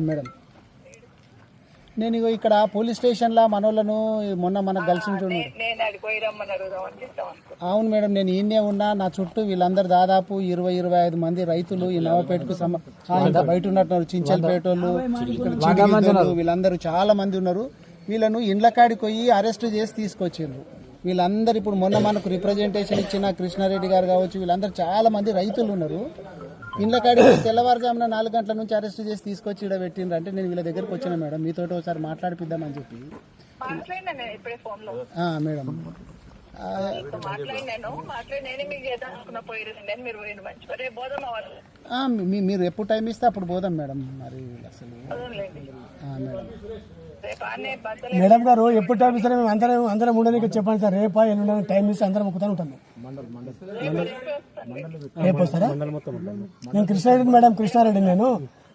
Madam. నేను ఇగో ఇక్కడ police స్టేషన్లో మనోళ్ళను మొన్న మనకు కలిసి అవును మేడం నేను ఈయనే ఉన్నా నా చుట్టూ వీళ్ళందరూ దాదాపు ఇరవై ఇరవై ఐదు మంది రైతులు ఈ నవపేటకు బయట ఉన్నట్టున్నారు చించల్పేట వాళ్ళు ఇక్కడ చిడిగిద్దోళ్ళు, వీళ్ళందరూ చాలా మంది ఉన్నారు. వీళ్ళను ఇండ్ల కాడికి పోయి అరెస్ట్ చేసి తీసుకొచ్చిండ్రు. వీళ్ళందరూ ఇప్పుడు మొన్న మనకు రిప్రజెంటేషన్ ఇచ్చిన కృష్ణారెడ్డి గారు కావచ్చు వీళ్ళందరూ చాలా మంది రైతులు ఉన్నారు. ఇండ్ల కాడికి పోయి తెల్లవారుజామున నాలుగు గంటల నుంచి అరెస్ట్ చేసి తీసుకొచ్చి ఇక్కడ పెట్టిండ్రు. అంటే నేను వీళ్ళ దగ్గరకు వచ్చిన మేడం. మీతో ఒకసారి మాట్లాడిపిద్దామని చెప్పి. మాట్లాడినా నేను ఇప్పుడే ఫోన్లో? ఆ, మేడం. ఆ, మీతో మాట్లాడినాను మాట్లాడి నేనే మీకు చేద్దాం అనుకున్న. పోయి రండి అని మీరు ఎప్పుడు టైం ఇస్తే అప్పుడు పోదాం మేడం. మరి అసలు. మేడం. మేడం గారు ఎప్పుడు టైం ఇస్తారో మేము అందరం అందరం ఉండడానికి చెప్పండి సార్. రేపా ఎల్లుండి టైం ఇస్తే అందరం ఒక్కుతానే ఉంటాం నేను కృష్ణారెడ్డి మేడం కృష్ణారెడ్డి నేను.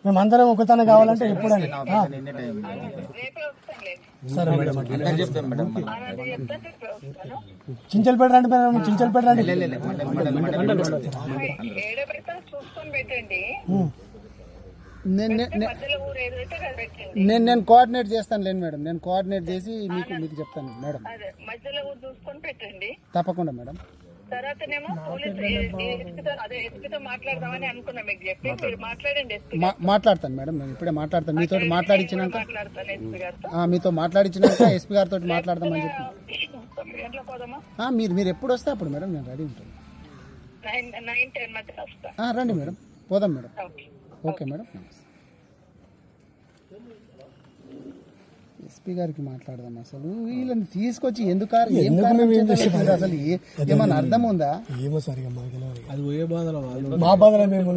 మేము అందరం ఒకతానే కావాలంటే వస్తానులేండి సరే మేడం. చించలపేట రండి మేడం. చించలపేట రండి. నేను నేను- కోఆర్డినేట్ చేస్తాను లేండి మేడం. నేను కోఆర్డినేట్ చేసి మీకు మీకు చెప్తాను మేడం. అదే మధ్యలో ఊరు చూసుకొని పెట్టండి. తప్పకుండా మేడం. తర్వాతనేమో పోలీస్ ఎస్పీతో అదే ఎస్పీతో మాట్లాడదామని అనుకున్నా మీకు చెప్పి మీరు మాట్లాడండి ఎస్పీ మా మాట్లాడతాను మేడం నేను ఇప్పుడే మాట్లాడతాను. మీతో మాట్లాడించినాక మాట్లాడతాను ఎస్పీ గారితో. ఆ, మీతో మాట్లాడించినాక ఎస్పీ గారితో మాట్లాడదామని చెప్పి పోదామా? మీరు మీరు ఎప్పుడు వస్తే అప్పుడు మేడం నేను రెడీ ఉంటాను. నైన్ నైన్ టెన్ మధ్య వస్తా. ఆ, రండి మేడం. పోదాం madam. Okay. Okay madam. SP గారికి మాట్లాడదాం అసలు వీళ్ళని తీసుకొచ్చి ఎందుకు కారు- ఏం కారణం చేత పెట్టారు అసలు ఏమన్నా అర్థం ఉందా ఏమో సరిగా మాకు. మా బాధలో మేము.